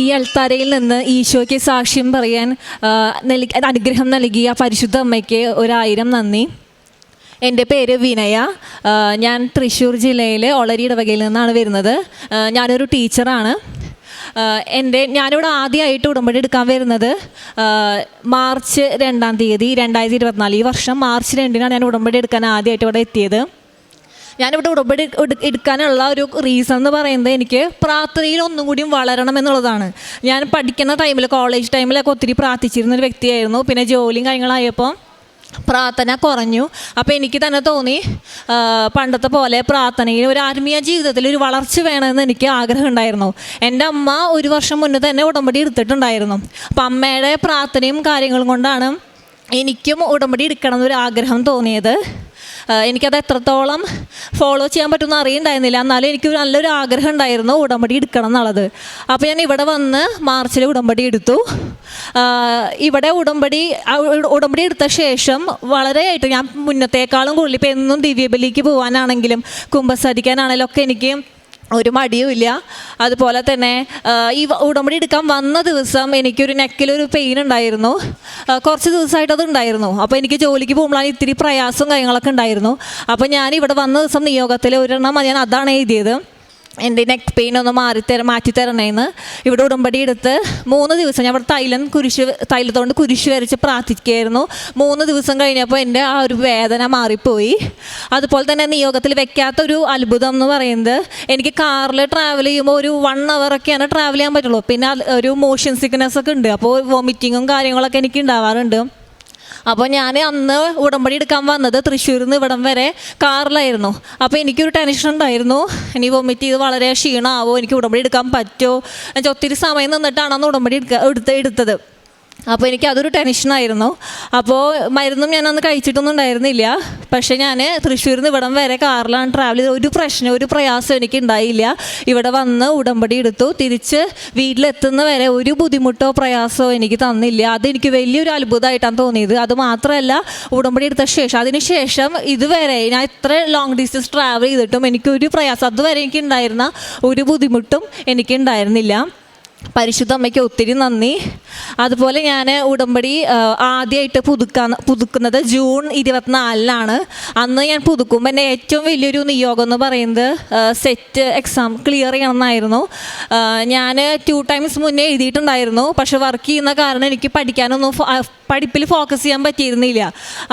ഈ അൾത്താരയിൽ നിന്ന് ഈശോയ്ക്ക് സാക്ഷ്യം പറയാൻ നൽകി അനുഗ്രഹം നൽകിയ പരിശുദ്ധ അമ്മയ്ക്ക് ഒരായിരം നന്ദി. എന്റെ പേര് വിനയ. ഞാൻ തൃശ്ശൂർ ജില്ലയിലെ ഒളരി ഇടവകയിൽ നിന്നാണ് വരുന്നത്. ഞാനൊരു ടീച്ചറാണ്. എന്റെ ഞാനിവിടെ ആദ്യമായിട്ട് ഉടമ്പടി എടുക്കാൻ വരുന്നത്. മാർച്ച് രണ്ടാം തീയതി രണ്ടായിരത്തി ഇരുപത്തിനാല്. ഈ വർഷം മാർച്ച് രണ്ടിനാണ് ഞാൻ ഉടമ്പടി എടുക്കാൻ ആദ്യമായിട്ട് ഇവിടെ എത്തിയത്. ഞാനിവിടെ ഉടമ്പടി എടു- എടുക്കാനുള്ള ഒരു റീസൺ എന്ന് പറയുന്നത് എനിക്ക് പ്രാർത്ഥനയിൽ ഒന്നും കൂടിയും വളരണം എന്നുള്ളതാണ്. ഞാൻ പഠിക്കുന്ന ടൈമിൽ കോളേജ് ടൈമിലൊക്കെ ഒത്തിരി പ്രാർത്ഥിച്ചിരുന്ന ഒരു വ്യക്തിയായിരുന്നു. പിന്നെ ജോലിയും കാര്യങ്ങളായപ്പോൾ പ്രാർത്ഥന കുറഞ്ഞു. അപ്പോൾ എനിക്ക് തന്നെ തോന്നി പണ്ടത്തെ പോലെ പ്രാർത്ഥനയിൽ ഒരു ആത്മീയ ജീവിതത്തിൽ ഒരു വളർച്ച വേണമെന്ന് എനിക്ക് ആഗ്രഹം ഉണ്ടായിരുന്നു. എന്റെ അമ്മ ഒരു വർഷം മുന്നേ തന്നെ ഉടമ്പടി എടുത്തിട്ടുണ്ടായിരുന്നു. അപ്പം അമ്മയുടെ പ്രാർത്ഥനയും കാര്യങ്ങളും കൊണ്ടാണ് എനിക്കും ഉടമ്പടി എടുക്കണം എന്നൊരു ആഗ്രഹം തോന്നിയത്. എനിക്കത് എത്രത്തോളം ഫോളോ ചെയ്യാൻ പറ്റുമെന്ന് അറിയണ്ടായിരുന്നില്ല. എന്നാലും എനിക്ക് നല്ലൊരു ആഗ്രഹം ഉണ്ടായിരുന്നു ഉടമ്പടി എടുക്കണം എന്നുള്ളത്. അപ്പോൾ ഞാൻ ഇവിടെ വന്ന് മാർച്ചിൽ ഉടമ്പടി എടുത്തു. ഇവിടെ ഉടമ്പടി ഉടമ്പടി എടുത്ത ശേഷം വളരെയായിട്ട് ഞാൻ മുന്നത്തേക്കാളും കൂടുതൽ ഇപ്പം എന്നും ദിവ്യബലിക്ക് പോകാനാണെങ്കിലും കുമ്പസരിക്കാനാണെങ്കിലും ഒക്കെ എനിക്ക് ഒരു മടിയുമില്ല അതുപോലെ തന്നെ ഈ ഉടമ്പടി എടുക്കാൻ വന്ന ദിവസം എനിക്കൊരു നെക്കിലൊരു പെയിൻ ഉണ്ടായിരുന്നു. കുറച്ച് ദിവസമായിട്ട് അത് ഉണ്ടായിരുന്നു. അപ്പോൾ എനിക്ക് ജോലിക്ക് പോകുമ്പോഴാണ് ഇത്തിരി പ്രയാസവും കാര്യങ്ങളൊക്കെ ഉണ്ടായിരുന്നു. അപ്പോൾ ഞാൻ ഇവിടെ വന്ന ദിവസം നിയോഗത്തിൽ ഒരെണ്ണം ഞാൻ അതാണ് എഴുതിയത്. എന്റെ നെക്ക് പെയിൻ ഒന്ന് തര മാറ്റി തരണേന്ന് ഇവിടെ ഉടമ്പടി എടുത്ത് മൂന്ന് ദിവസം ഞാൻ ഇവിടെ തൈലം കുരിശ് തൈലത്തോണ്ട് കുരിശ് വരച്ച് പ്രാർത്ഥിക്കുകയായിരുന്നു. മൂന്ന് ദിവസം കഴിഞ്ഞപ്പോൾ എന്റെ ആ ഒരു വേദന മാറിപ്പോയി. അതുപോലെ തന്നെ നിയോഗത്തിൽ വെക്കാത്ത ഒരു അത്ഭുതം എന്ന് പറയുന്നത് എനിക്ക് കാറിൽ ട്രാവൽ ചെയ്യുമ്പോൾ ഒരു വൺ ഒക്കെയാണ് ട്രാവൽ ചെയ്യാൻ പറ്റുള്ളൂ. പിന്നെ ഒരു മോഷൻ സിക്നെസ് ഒക്കെ ഉണ്ട്. അപ്പോൾ വോമിറ്റിങ്ങും കാര്യങ്ങളൊക്കെ എനിക്ക് ഉണ്ടാവാറുണ്ട്. അപ്പോൾ ഞാൻ അന്ന് ഉടമ്പടി എടുക്കാൻ വന്നത് തൃശ്ശൂരിൽ നിന്ന് ഇവിടം വരെ കാറിലായിരുന്നു. അപ്പോൾ എനിക്കൊരു ടെൻഷൻ ഉണ്ടായിരുന്നു. ഇനി വൊമിറ്റ് ചെയ്ത് വളരെ ക്ഷീണമാവോ എനിക്ക് ഉടമ്പടി എടുക്കാൻ പറ്റുമോ എന്നുവെച്ചാൽ ഒത്തിരി സമയം നിന്നിട്ടാണ് അന്ന് ഉടമ്പടി എടുക്കുക എടുത്ത് എടുത്തത്. അപ്പോൾ എനിക്ക് അതൊരു ടെൻഷനായിരുന്നു അപ്പോൾ മരുന്നും ഞാൻ അന്ന് കഴിച്ചിട്ടൊന്നും ഉണ്ടായിരുന്നില്ല. പക്ഷേ ഞാൻ തൃശ്ശൂരിൽ നിന്ന് ഇവിടം വരെ കാറിലാണ് ട്രാവൽ ചെയ്ത് ഒരു പ്രശ്നം ഒരു പ്രയാസം എനിക്ക് ഉണ്ടായില്ല ഇവിടെ വന്ന് ഉടമ്പടി എടുത്തു. തിരിച്ച് വീട്ടിലെത്തുന്ന വരെ ഒരു ബുദ്ധിമുട്ടോ പ്രയാസമോ എനിക്ക് തന്നില്ല. അതെനിക്ക് വലിയൊരു അത്ഭുതമായിട്ടാണ് തോന്നിയത്. അത് മാത്രമല്ല ഉടമ്പടി എടുത്ത ശേഷം അതിനുശേഷം ഇതുവരെ ഞാൻ ഇത്ര ലോങ് ഡിസ്റ്റൻസ് ട്രാവൽ ചെയ്തിട്ടും എനിക്കൊരു പ്രയാസം അതുവരെ എനിക്ക് ഉണ്ടായിരുന്ന ഒരു ബുദ്ധിമുട്ടും എനിക്ക് ഉണ്ടായിരുന്നില്ല പരിശുദ്ധ അമ്മയ്ക്ക് ഒത്തിരി നന്ദി. അതുപോലെ ഞാൻ ഉടമ്പടി ആദ്യമായിട്ട് പുതുക്കാൻ പുതുക്കുന്നത് ജൂൺ ഇരുപത്തിനാലിനാണ്. അന്ന് ഞാൻ പുതുക്കുമ്പോൾ എന്റെ ഏറ്റവും വലിയൊരു നിയോഗം എന്ന് പറയുന്നത് സെറ്റ് എക്സാം ക്ലിയർ ചെയ്യണമെന്നായിരുന്നു. ഞാൻ ടു ടൈംസ് മുന്നേ എഴുതിയിട്ടുണ്ടായിരുന്നു. പക്ഷെ വർക്ക് ചെയ്യുന്ന കാരണം എനിക്ക് പഠിക്കാനൊന്നും പഠിപ്പിൽ ഫോക്കസ് ചെയ്യാൻ പറ്റിയിരുന്നില്ല.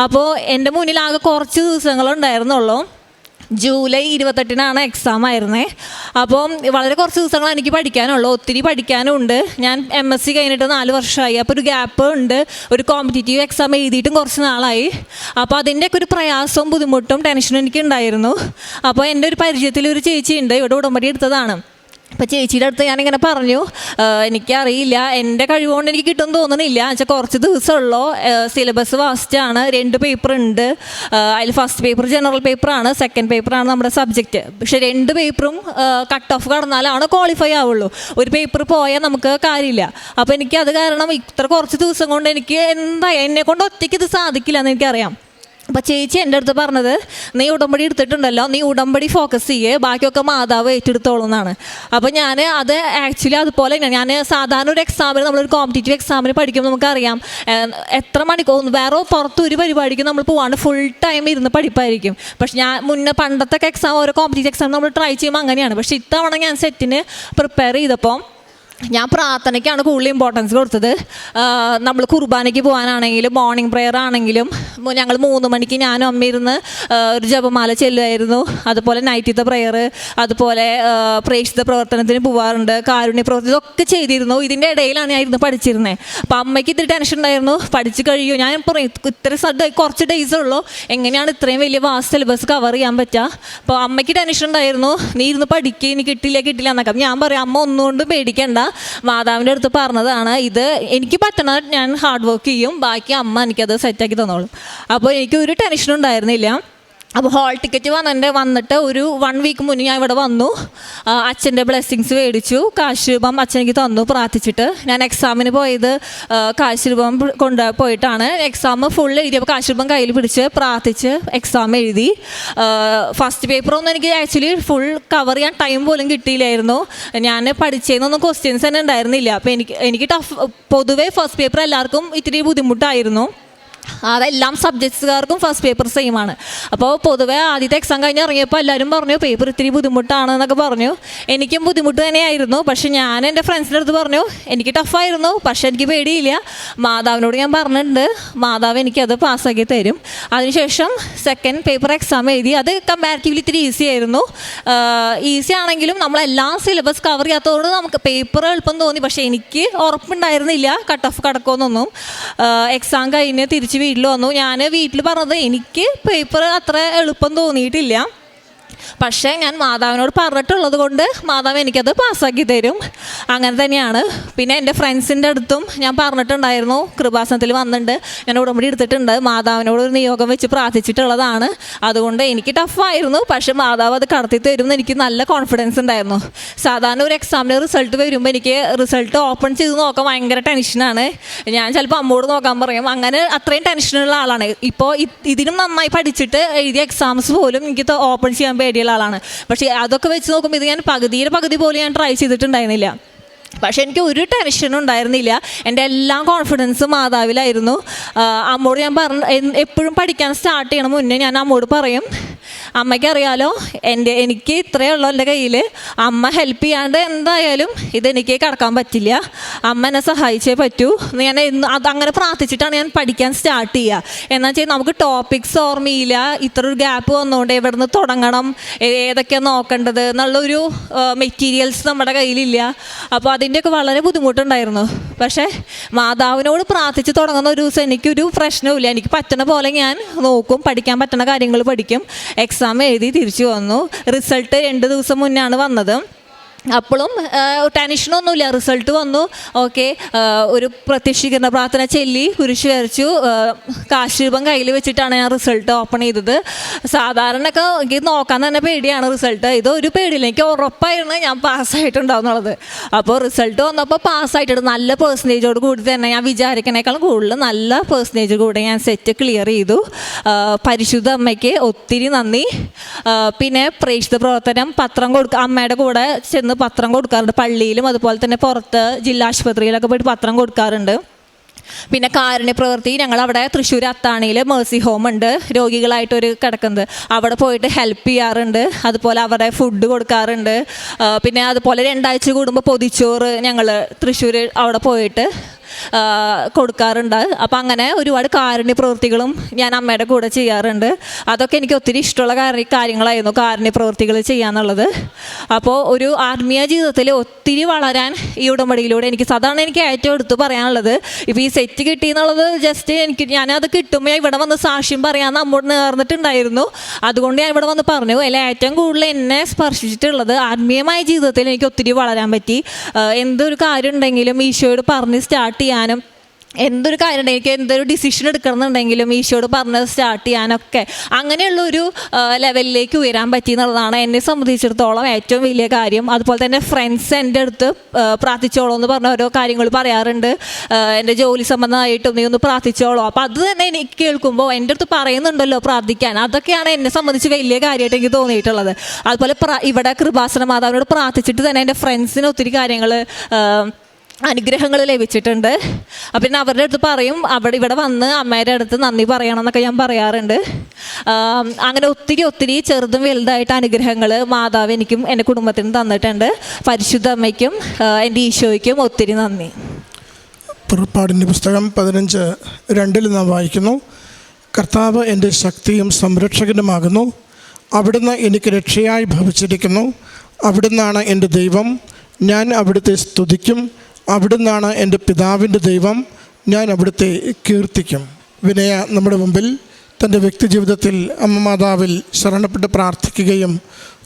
അപ്പോൾ എന്റെ മുന്നിൽ ആകെ കുറച്ച് ദിവസങ്ങളുണ്ടായിരുന്നുള്ളൂ ജൂലൈ ഇരുപത്തെട്ടിനാണ് എക്സാം ആയിരുന്നേ. അപ്പം വളരെ കുറച്ച് ദിവസങ്ങളാണ് എനിക്ക് പഠിക്കാനുള്ളൂ. ഒത്തിരി പഠിക്കാനുണ്ട്. ഞാൻ എം എസ് സി കഴിഞ്ഞിട്ട് നാല് വർഷമായി. അപ്പോൾ ഒരു ഗ്യാപ്പ് ഉണ്ട്. ഒരു കോമ്പറ്റേറ്റീവ് എക്സാം എഴുതിയിട്ടും കുറച്ച് നാളായി. അപ്പോൾ അതിന്റെയൊക്കെ ഒരു പ്രയാസവും ബുദ്ധിമുട്ടും ടെൻഷനും എനിക്ക് ഉണ്ടായിരുന്നു അപ്പോൾ എന്റെ ഒരു പരിചയത്തിൽ ഒരു ചേച്ചിയുണ്ട് ഇവിടെ ഉടമ്പടി എടുത്തതാണ്. അപ്പോൾ ചേച്ചിയുടെ അടുത്ത് ഞാനിങ്ങനെ പറഞ്ഞു "ആഹ് എനിക്കറിയില്ല എന്റെ കഴിവുകൊണ്ട് എനിക്ക് കിട്ടുമെന്ന് തോന്നുന്നില്ല എന്നുവെച്ചാൽ കുറച്ച് ദിവസമുള്ളൂ. സിലബസ് വാസ്റ്റാണ്. രണ്ട് പേപ്പർ ഉണ്ട്. അതിൽ ഫസ്റ്റ് പേപ്പർ ജനറൽ പേപ്പറാണ് സെക്കൻഡ് പേപ്പറാണ് നമ്മുടെ സബ്ജക്റ്റ് പക്ഷേ രണ്ട് പേപ്പറും കട്ട് ഓഫ് കടന്നാലാണ് ക്വാളിഫൈ ആവുള്ളൂ. ഒരു പേപ്പർ പോയാൽ നമുക്ക് കാര്യമില്ല. അപ്പോൾ എനിക്ക് അത് കാരണം ഇത്ര കുറച്ച് ദിവസം കൊണ്ട് എനിക്ക് എന്താ എന്നെ കൊണ്ട് ഒറ്റയ്ക്ക് ഇത് സാധിക്കില്ല എന്ന് എനിക്കറിയാം. അപ്പോൾ ചേച്ചി എന്റെ അടുത്ത് പറഞ്ഞത് നീ ഉടമ്പടി എടുത്തിട്ടുണ്ടല്ലോ നീ ഉടമ്പടി ഫോക്കസ് ചെയ്യേ ബാക്കിയൊക്കെ മാതാവ് ഏറ്റെടുത്തോളും എന്നാണ്. അപ്പോൾ ഞാൻ അത് ആക്ച്വലി അതുപോലെ തന്നെ ഞാൻ സാധാരണ ഒരു എക്സാമിന് നമ്മളൊരു കോമ്പറ്റേറ്റീവ് എക്സാമിന് പഠിക്കുമ്പോൾ നമുക്കറിയാം എത്ര മണിക്കൂർ വേറെ പുറത്ത് ഒരു പരിപാടിക്ക് നമ്മൾ പോവാണ്ട് ഫുൾ ടൈം ഇരുന്ന് പഠിപ്പായിരിക്കും. പക്ഷെ ഞാൻ മുന്നേ പണ്ടത്തെ എക്സാം ഓരോ കോമ്പറ്റേറ്റീവ് എക്സാം നമ്മൾ ട്രൈ ചെയ്യുമ്പോൾ അങ്ങനെയാണ്. പക്ഷേ ഇത്തവണ ഞാൻ സെറ്റിന് പ്രിപ്പയർ ചെയ്തപ്പോൾ ഞാൻ പ്രാർത്ഥനയ്ക്കാണ് കൂടുതൽ ഇമ്പോർട്ടൻസ് കൊടുത്തത്. നമ്മൾ കുർബാനയ്ക്ക് പോകാനാണെങ്കിലും മോർണിംഗ് പ്രെയർ ആണെങ്കിലും ഞങ്ങൾ മൂന്ന് മണിക്ക് ഞാനും അമ്മ ഇരുന്ന് ഒരു ജപമാല ചെല്ലുമായിരുന്നു. അതുപോലെ നൈറ്റിത്തെ പ്രെയർ അതുപോലെ പ്രേക്ഷിത പ്രവർത്തനത്തിന് പോവാറുണ്ട് കാരുണ്യ പ്രവർത്തനം ഇതൊക്കെ ചെയ്തിരുന്നു. ഇതിന്റെ ഇടയിലാണ് ഞാൻ ഇരുന്ന് പഠിച്ചിരുന്നത് അപ്പം അമ്മയ്ക്ക് ഇത്തിരി ടെൻഷൻ ഉണ്ടായിരുന്നു. പഠിച്ച് കഴിയുമോ ഞാൻ പറയും ഇത്ര സഡ് കുറച്ച് ഡേയ്സ് ഉള്ളൂ. എങ്ങനെയാണ് ഇത്രയും വലിയ വാസ്റ്റ് സിലബസ് കവർ ചെയ്യാൻ പറ്റുക അപ്പോൾ അമ്മയ്ക്ക് ടെൻഷൻ ഉണ്ടായിരുന്നു. നീ ഇരുന്ന് പഠിക്കുക ഇനി കിട്ടില്ല കിട്ടില്ല എന്നൊക്കെ. ഞാൻ പറയും അമ്മ ഒന്നുകൊണ്ടും പേടിക്കണ്ട. മാതാവിന്റെ അടുത്ത് പറഞ്ഞതാണ് ഇത് എനിക്ക് പറ്റണ ഞാൻ ഹാർഡ് വർക്ക് ചെയ്യും ബാക്കി അമ്മ എനിക്കത് സെറ്റാക്കി തന്നോളും. അപ്പോൾ എനിക്ക് ഒരു ടെൻഷനും ഉണ്ടായിരുന്നില്ല. അപ്പോൾ ഹോൾ ടിക്കറ്റ് വന്നിട്ട് വന്നിട്ട് ഒരു വൺ വീക്ക് മുന്നേ ഞാൻ ഇവിടെ വന്നു. അച്ഛന്റെ ബ്ലെസ്സിങ്സ് മേടിച്ചു. കാശ് രൂപം അച്ഛൻ തന്നു പ്രാർത്ഥിച്ചിട്ട്. ഞാൻ എക്സാമിന് പോയത് കാശ് രൂപം കൊണ്ട് പോയിട്ടാണ്. എക്സാം ഫുൾ എഴുതിയപ്പോൾ കാശ് രൂപം കയ്യിൽ പിടിച്ച് പ്രാർത്ഥിച്ച് എക്സാം എഴുതി. ഫസ്റ്റ് പേപ്പറൊന്നും എനിക്ക് ആക്ച്വലി ഫുൾ കവർ ചെയ്യാൻ ടൈം പോലും കിട്ടിയില്ലായിരുന്നു. ഞാൻ പഠിച്ചതിനൊന്നും ക്വസ്റ്റ്യൻസ് തന്നെ ഉണ്ടായിരുന്നില്ല. അപ്പോൾ എനിക്ക് എനിക്ക് ടഫ് പൊതുവേ ഫസ്റ്റ് പേപ്പർ എല്ലാവർക്കും ഇത്തിരി ബുദ്ധിമുട്ടായിരുന്നു. അതെല്ലാം സബ്ജക്ട്സുകാർക്കും ഫസ്റ്റ് പേപ്പർ സെയിം ആണ്. അപ്പോൾ പൊതുവേ ആദ്യത്തെ എക്സാം കഴിഞ്ഞ് ഇറങ്ങിയപ്പോൾ എല്ലാവരും പറഞ്ഞു പേപ്പർ ഇത്തിരി ബുദ്ധിമുട്ടാണ് എന്നൊക്കെ പറഞ്ഞു. എനിക്കും ബുദ്ധിമുട്ട് തന്നെയായിരുന്നു. പക്ഷെ ഞാൻ എന്റെ ഫ്രണ്ട്സിന്റെ അടുത്ത് പറഞ്ഞു എനിക്ക് ടഫായിരുന്നു പക്ഷെ എനിക്ക് പേടിയില്ല. മാതാവിനോട് ഞാൻ പറഞ്ഞിട്ടുണ്ട്. മാതാവ് എനിക്കത് പാസ്സാക്കി തരും. അതിനുശേഷം സെക്കൻഡ് പേപ്പർ എക്സാം എഴുതി അത് കമ്പാരിറ്റീവ്ലി ഇത്തിരി ഈസി ആയിരുന്നു. ഈസി ആണെങ്കിലും നമ്മളെല്ലാം സിലബസ് കവർ ചെയ്യാത്തതുകൊണ്ട് നമുക്ക് പേപ്പർ എളുപ്പം തോന്നി. പക്ഷേ എനിക്ക് ഉറപ്പുണ്ടായിരുന്നില്ല കട്ട് ഓഫ് കിടക്കുമെന്നൊന്നും. എക്സാം കഴിഞ്ഞ് തിരിച്ച് വീട്ടിൽ വന്നു. ഞാൻ വീട്ടിൽ പറഞ്ഞത് എനിക്ക് പേപ്പർ അത്ര എളുപ്പം തോന്നിയിട്ടില്ല. പക്ഷേ ഞാൻ മാതാവിനോട് പറഞ്ഞിട്ടുള്ളത് കൊണ്ട് മാതാവ് എനിക്കത് പാസ്സാക്കി തരും. അങ്ങനെ തന്നെയാണ്. പിന്നെ എന്റെ ഫ്രണ്ട്സിന്റെ അടുത്തും ഞാൻ പറഞ്ഞിട്ടുണ്ടായിരുന്നു. കൃപാസനത്തിൽ വന്നിട്ടുണ്ട്. ഞാൻ ഉടമ്പടി എടുത്തിട്ടുണ്ട്. മാതാവിനോട് ഒരു നിയോഗം വെച്ച് പ്രാർത്ഥിച്ചിട്ടുള്ളതാണ്. അതുകൊണ്ട് എനിക്ക് ടഫായിരുന്നു പക്ഷേ മാതാവ് അത് കടത്തി തരും എന്ന് എനിക്ക് നല്ല കോൺഫിഡൻസ് ഉണ്ടായിരുന്നു. സാധാരണ ഒരു എക്സാമിന് റിസൾട്ട് വരുമ്പോൾ എനിക്ക് റിസൾട്ട് ഓപ്പൺ ചെയ്ത് നോക്കാൻ ഭയങ്കര ടെൻഷനാണ് ഞാൻ ചിലപ്പോൾ അമ്മോട് നോക്കാൻ പറയും. അങ്ങനെ അത്രയും ടെൻഷനുള്ള ആളാണ്. ഇപ്പോൾ ഇതിനും നന്നായി പഠിച്ചിട്ട് എഴുതിയ എക്സാംസ് പോലും എനിക്ക് ഓപ്പൺ ചെയ്യാൻ പേടിയുള്ള ആളാണ്. പക്ഷേ അതൊക്കെ വെച്ച് നോക്കുമ്പോൾ ഇത് ഞാൻ പകുതിയുടെ പകുതി പോലെ ഞാൻ ട്രൈ ചെയ്തിട്ടുണ്ടായിരുന്നില്ല. പക്ഷെ എനിക്ക് ഒരു ടെൻഷനും ഉണ്ടായിരുന്നില്ല. എന്റെ എല്ലാ കോൺഫിഡൻസും മാതാവിലായിരുന്നു. അമ്മോട് ഞാൻ പറഞ്ഞ എപ്പോഴും പഠിക്കാൻ സ്റ്റാർട്ട് ചെയ്യണം മുന്നേ ഞാൻ അമ്മോട് പറയും അമ്മയ്ക്ക് അറിയാലോ എന്റെ എനിക്ക് ഇത്രയേ ഉള്ളൂ എന്റെ കയ്യിൽ അമ്മ ഹെൽപ്പ് ചെയ്യാണ്ട് എന്തായാലും ഇതെനിക്ക് കടക്കാൻ പറ്റില്ല. അമ്മ എന്നെ സഹായിച്ചേ പറ്റൂ. ഞാൻ അത് അങ്ങനെ പ്രാർത്ഥിച്ചിട്ടാണ് ഞാൻ പഠിക്കാൻ സ്റ്റാർട്ട് ചെയ്യുക എന്നാൽ വെച്ചാൽ നമുക്ക് ടോപ്പിക്സ് ഓർമ്മയില്ല. ഇത്ര ഒരു ഗ്യാപ്പ് വന്നുകൊണ്ട് എവിടെ നിന്ന് തുടങ്ങണം ഏതൊക്കെയാണ് നോക്കേണ്ടത് എന്നുള്ളൊരു മെറ്റീരിയൽസ് നമ്മുടെ കയ്യിലില്ല. അപ്പോൾ അതിന്റെയൊക്കെ വളരെ ബുദ്ധിമുട്ടുണ്ടായിരുന്നു. പക്ഷേ മാതാവിനോട് പ്രാർത്ഥിച്ച് തുടങ്ങുന്ന ഒരു ദിവസം എനിക്കൊരു പ്രശ്നവുമില്ല. എനിക്ക് പറ്റണ പോലെ ഞാൻ നോക്കും. പഠിക്കാൻ പറ്റുന്ന കാര്യങ്ങൾ പഠിക്കും. എക്സാം എഴുതി തിരിച്ചു വന്നു. റിസൾട്ട് രണ്ട് ദിവസം മുന്നാണ് വന്നത്. അപ്പോഴും ടെൻഷനൊന്നുമില്ല. റിസൾട്ട് വന്നു. ഓക്കെ ഒരു പ്രത്യക്ഷീകരണ പ്രാർത്ഥന ചെല്ലി കുരിശ് വരച്ചു. കാശ് രൂപം കയ്യിൽ വെച്ചിട്ടാണ് ഞാൻ റിസൾട്ട് ഓപ്പൺ ചെയ്തത്. സാധാരണ ഒക്കെ എനിക്ക് നോക്കാൻ തന്നെ പേടിയാണ് റിസൾട്ട്. ഇത് ഒരു പേടിയില്ല. എനിക്ക് ഉറപ്പായിരുന്നു ഞാൻ പാസ്സായിട്ടുണ്ടാവുന്നുള്ളത്. അപ്പോൾ റിസൾട്ട് വന്നപ്പോൾ പാസ്സായിട്ടുണ്ട്. നല്ല പേഴ്സന്റേജോട് കൂടി തന്നെ ഞാൻ വിചാരിക്കണേക്കാളും കൂടുതൽ നല്ല പേഴ്സന്റേജ് കൂടെ ഞാൻ സെറ്റ് ക്ലിയർ ചെയ്തു. പരിശുദ്ധ അമ്മയ്ക്ക് ഒത്തിരി നന്ദി. പിന്നെ പ്രേക്ഷിത പ്രവർത്തനം പത്രം കൊടുക്കുക അമ്മയുടെ കൂടെ ചെന്ന് പത്രം കൊടുക്കാറുണ്ട്. പള്ളിയിലും അതുപോലെ തന്നെ പുറത്ത് ജില്ലാ ആശുപത്രിയിലൊക്കെ പോയിട്ട് പത്രം കൊടുക്കാറുണ്ട്. പിന്നെ കാരുണ്യ പ്രവൃത്തി ഞങ്ങൾ അവിടെ തൃശ്ശൂർ അത്താണിയിൽ മേഴ്സി ഹോം ഉണ്ട്. രോഗികളായിട്ട് ഒരു കിടക്കുന്നത് അവിടെ പോയിട്ട് ഹെൽപ്പ് ചെയ്യാറുണ്ട്. അതുപോലെ അവരുടെ ഫുഡ് കൊടുക്കാറുണ്ട്. പിന്നെ അതുപോലെ രണ്ടാഴ്ച കൂടുമ്പോൾ പൊതിച്ചോറ് ഞങ്ങൾ തൃശ്ശൂർ അവിടെ പോയിട്ട് കൊടുക്കാറുണ്ട്. അപ്പം അങ്ങനെ ഒരുപാട് കാരുണ്യ പ്രവൃത്തികളും ഞാൻ അമ്മയുടെ കൂടെ ചെയ്യാറുണ്ട്. അതൊക്കെ എനിക്ക് ഒത്തിരി ഇഷ്ടമുള്ള കാര്യ കാര്യങ്ങളായിരുന്നു കാരുണ്യ പ്രവൃത്തികൾ ചെയ്യാന്നുള്ളത്. അപ്പോൾ ഒരു ആത്മീയ ജീവിതത്തിൽ ഒത്തിരി വളരാൻ ഈ ഉടമ്പടിയിലൂടെ എനിക്ക് സാധാരണ എനിക്ക് ഏറ്റവും എടുത്ത് പറയാനുള്ളത്. ഇപ്പോൾ ഈ സെറ്റ് കിട്ടി എന്നുള്ളത് ജസ്റ്റ് എനിക്ക് ഞാനത് കിട്ടുമ്പോൾ ഇവിടെ വന്ന് സാക്ഷ്യം പറയാമെന്ന് അമ്മോട് നേർന്നിട്ടുണ്ടായിരുന്നു. അതുകൊണ്ട് ഞാൻ ഇവിടെ വന്ന് പറഞ്ഞു അല്ലെ ഏറ്റവും കൂടുതൽ എന്നെ സ്പർശിച്ചിട്ടുള്ളത് ആത്മീയമായ ജീവിതത്തിൽ എനിക്ക് ഒത്തിരി വളരാൻ പറ്റി. എന്തൊരു കാര്യം ഉണ്ടെങ്കിലും ഈശോയോട് പറഞ്ഞ് സ്റ്റാർട്ട് ചെയ്യാനും എന്തൊരു കാര്യം എനിക്ക് എന്തൊരു ഡിസിഷൻ എടുക്കണമെന്നുണ്ടെങ്കിലും ഈശോട് പറഞ്ഞ് സ്റ്റാർട്ട് ചെയ്യാനൊക്കെ. അങ്ങനെയുള്ള ഒരു ലെവലിലേക്ക് ഉയരാൻ പറ്റി എന്നുള്ളതാണ് എന്നെ സംബന്ധിച്ചിടത്തോളം ഏറ്റവും വലിയ കാര്യം. അതുപോലെ തന്നെ ഫ്രണ്ട്സ് എന്റെ അടുത്ത് പ്രാർത്ഥിച്ചോളൂ എന്ന് പറഞ്ഞ ഓരോ കാര്യങ്ങൾ പറയാറുണ്ട്. എന്റെ ജോലി സംബന്ധമായിട്ടും നീ ഒന്ന് പ്രാർത്ഥിച്ചോളൂ. അപ്പോൾ അത് തന്നെ എനിക്ക് കേൾക്കുമ്പോൾ എന്റെ അടുത്ത് പറയുന്നുണ്ടല്ലോ പ്രാർത്ഥിക്കാൻ. അതൊക്കെയാണ് എന്നെ സംബന്ധിച്ച് വലിയ കാര്യമായിട്ട് എനിക്ക് തോന്നിയിട്ടുള്ളത്. അതുപോലെ ഇവിടെ കൃപാസന മാതാവിനോട് പ്രാർത്ഥിച്ചിട്ട് തന്നെ എന്റെ ഫ്രണ്ട്സിന് ഒത്തിരി കാര്യങ്ങൾ അനുഗ്രഹങ്ങൾ ലഭിച്ചിട്ടുണ്ട് പിന്നെ അവരുടെ അടുത്ത് പറയും അവിടെ ഇവിടെ വന്ന് അമ്മയുടെ അടുത്ത് നന്ദി പറയണം എന്നൊക്കെ ഞാൻ പറയാറുണ്ട്. അങ്ങനെ ഒത്തിരി ഒത്തിരി ചെറുതും വലുതായിട്ട് അനുഗ്രഹങ്ങൾ മാതാവ് എനിക്കും എന്റെ കുടുംബത്തിനും തന്നിട്ടുണ്ട്. പരിശുദ്ധ അമ്മയ്ക്കും എന്റെ ഈശോയ്ക്കും ഒത്തിരി നന്ദി. പുറപ്പാടിന്റെ പുസ്തകം പതിനഞ്ച് രണ്ടിൽ നാം വായിക്കുന്നു. കർത്താവ് എന്റെ ശക്തിയും സംരക്ഷകനുമാകുന്നു. അവിടുന്ന് എനിക്ക് രക്ഷയായി ഭവിച്ചിരിക്കുന്നു. അവിടുന്നാണ് എന്റെ ദൈവം. ഞാൻ അവിടുത്തെ സ്തുതിക്കും അവിടുന്നാണ് എന്റെ പിതാവിന്റെ ദൈവം ഞാൻ അവിടുത്തെ കീർത്തിക്കും. വിനയ നമ്മുടെ മുമ്പിൽ തന്റെ വ്യക്തിജീവിതത്തിൽ അമ്മ മാതാവിൽ ശരണപ്പെട്ട് പ്രാർത്ഥിക്കുകയും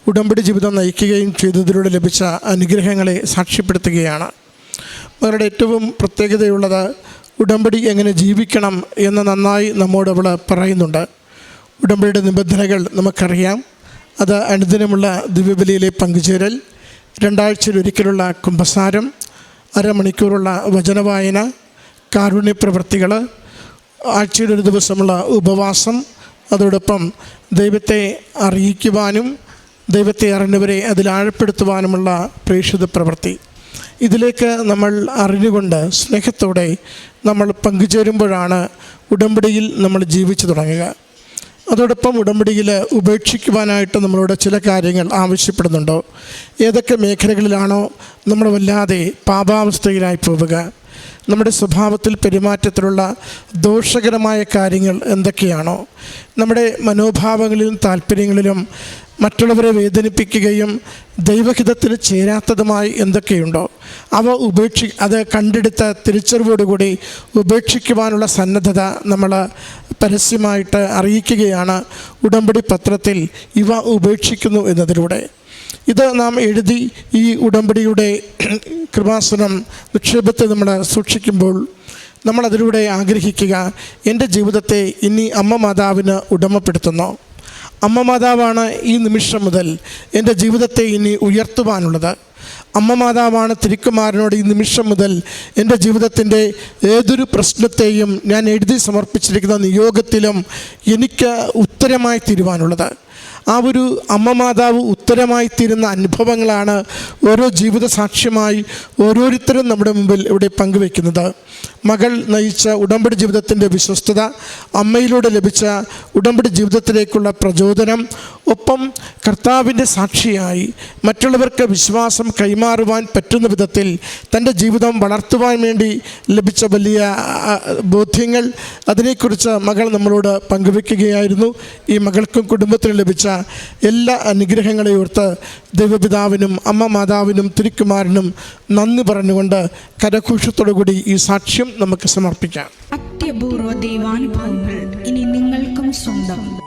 ഉടമ്പടി ജീവിതം നയിക്കുകയും ചെയ്തതിലൂടെ ലഭിച്ച അനുഗ്രഹങ്ങളെ സാക്ഷ്യപ്പെടുത്തുകയാണ്. അവരുടെ ഏറ്റവും പ്രത്യേകതയുള്ളത് ഉടമ്പടി എങ്ങനെ ജീവിക്കണം എന്ന് നന്നായി നമ്മോട് അവൾ പറയുന്നുണ്ട്. ഉടമ്പടിയുടെ നിബന്ധനകൾ നമുക്കറിയാം. അത് അനുദിനമുള്ള ദിവ്യബലിയിലെ പങ്കുചേരൽ രണ്ടാഴ്ചയിലൊരിക്കലുള്ള കുംഭസാരം അരമണിക്കൂറുള്ള വചനവായന കാരുണ്യ പ്രവൃത്തികൾ ആഴ്ചയുടെ ഒരു ദിവസമുള്ള ഉപവാസം അതോടൊപ്പം ദൈവത്തെ അറിയിക്കുവാനും ദൈവത്തെ അറിഞ്ഞവരെ അതിൽ ആഴപ്പെടുത്തുവാനുമുള്ള പ്രേക്ഷിത പ്രവൃത്തി. ഇതിലേക്ക് നമ്മൾ അറിഞ്ഞുകൊണ്ട് സ്നേഹത്തോടെ നമ്മൾ പങ്കുചേരുമ്പോഴാണ് ഉടമ്പടിയിൽ നമ്മൾ ജീവിച്ചു തുടങ്ങുക. അതോടൊപ്പം ഉടമ്പടിയിൽ ഉപേക്ഷിക്കുവാനായിട്ട് നമ്മളോട് ചില കാര്യങ്ങൾ ആവശ്യപ്പെടുന്നുണ്ടോ. ഏതൊക്കെ മേഖലകളിലാണോ നമ്മൾ വല്ലാതെ പാപാവസ്ഥയിലായി പോവുക. നമ്മുടെ സ്വഭാവത്തിൽ പെരുമാറ്റത്തിലുള്ള ദോഷകരമായ കാര്യങ്ങൾ എന്തൊക്കെയാണോ നമ്മുടെ മനോഭാവങ്ങളിലും താല്പര്യങ്ങളിലും മറ്റുള്ളവരെ വേദനിപ്പിക്കുകയും ദൈവഹിതത്തിന് ചേരാത്തതുമായി എന്തൊക്കെയുണ്ടോ അവ ഉപേക്ഷി അത് കണ്ടെടുത്ത തിരിച്ചറിവോടുകൂടി ഉപേക്ഷിക്കുവാനുള്ള സന്നദ്ധത നമ്മൾ പരസ്യമായിട്ട് അറിയിക്കുകയാണ്. ഉടമ്പടി പത്രത്തിൽ ഇവ ഉപേക്ഷിക്കുന്നു എന്നതിലൂടെ. ഇത് നാം എഴുതി ഈ ഉടമ്പടിയുടെ കൃപാസനം നിക്ഷേപത്തെ നമ്മൾ സൂക്ഷിക്കുമ്പോൾ നമ്മൾ അതിലൂടെ ആഗ്രഹിക്കുക എന്റെ ജീവിതത്തെ ഇനി അമ്മ മാതാവിന് ഉടമപ്പെടുത്തുന്നു. അമ്മ മാതാവാണ് ഈ നിമിഷം മുതൽ എന്റെ ജീവിതത്തെ ഇനി ഉയർത്തുവാനുള്ളത്. അമ്മ മാതാവാണ് തിരുക്കുമാരനോട് ഈ നിമിഷം മുതൽ എന്റെ ജീവിതത്തിന്റെ ഏതൊരു പ്രശ്നത്തെയും ഞാൻ എഴുതി സമർപ്പിച്ചിരിക്കുന്ന നിയോഗത്തിലും എനിക്ക് ഉത്തരമായി തീരുവാനുള്ളത്. ആ ഒരു അമ്മ മാതാവ് ഉത്തരമായി തീരുന്ന അനുഭവങ്ങളാണ് ഓരോ ജീവിത സാക്ഷ്യമായി ഓരോരുത്തരും നമ്മുടെ മുമ്പിൽ ഇവിടെ പങ്കുവെക്കുന്നത് മകൾ നയിച്ച ഉടമ്പടി ജീവിതത്തിന്റെ വിശ്വസ്തത അമ്മയിലൂടെ ലഭിച്ച ഉടമ്പടി ജീവിതത്തിലേക്കുള്ള പ്രചോദനം ഒപ്പം കർത്താവിന്റെ സാക്ഷിയായി മറ്റുള്ളവർക്ക് വിശ്വാസം കൈമാറുവാൻ പറ്റുന്ന വിധത്തിൽ തന്റെ ജീവിതം വളർത്തുവാൻ വേണ്ടി ലഭിച്ച വലിയ ബോധ്യങ്ങൾ. അതിനെക്കുറിച്ച് മകൾ നമ്മളോട് പങ്കുവെക്കുകയായിരുന്നു. ഈ മകൾക്കും കുടുംബത്തിനും ലഭിച്ച എല്ലാ അനുഗ്രഹങ്ങളെ ഓർത്ത് ദൈവപിതാവിനും അമ്മ മാതാവിനും തിരുക്കുമാരനും നന്ദി പറഞ്ഞുകൊണ്ട് കരഘോഷത്തോടുകൂടി ഈ സാക്ഷ്യം നമുക്ക് സമർപ്പിക്കാം. അത്യപൂർവ ദൈവാനുഭവങ്ങൾ ഇനി നിങ്ങൾക്കും സ്വന്തം.